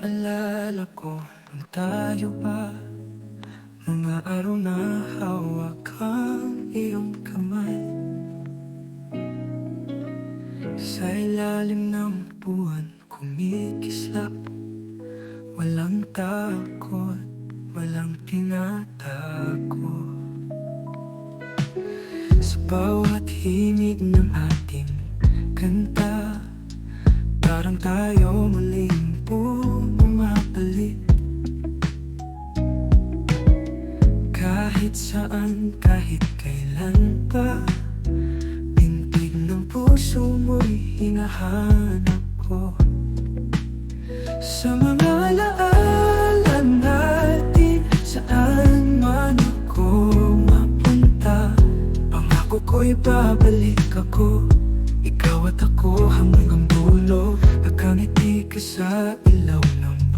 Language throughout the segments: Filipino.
Naalala ko nung tayo pa Mga araw na hawak ang iyong kamay. Sa ilalim ng buwan kumikislap Walang takot, walang tinatago. Sa bawat himig ng ating kanta Parang tayo muling Kahit saan, kahit kailan pa Pintig ng puso mo'y hinahanap ko. Sa mga alaala natin Saan man ako mapunta Pangako ko'y babalik ako. Ikaw at ako hanggang dulo Nakangiti ka sa ilaw ng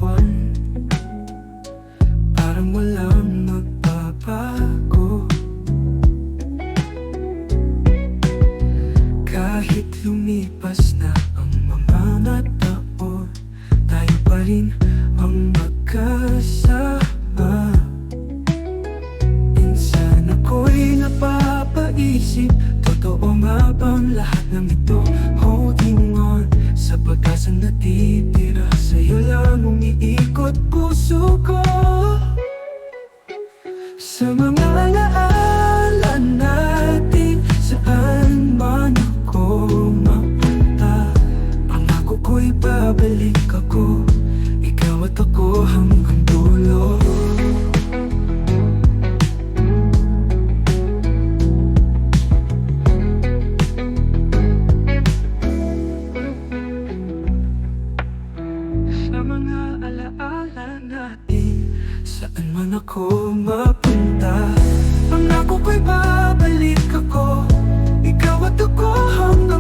rin ang magkasama. Minsan ako'y napapaisip Totoo nga bang lahat ng ito Holding on? Sa pag-asang natitira Sa'yo lang umiikot puso ko. Sa mga alaala mga alaala natin. Saan man ako mapunta Pangako ko'y babalik ako Ikaw at ako hanggang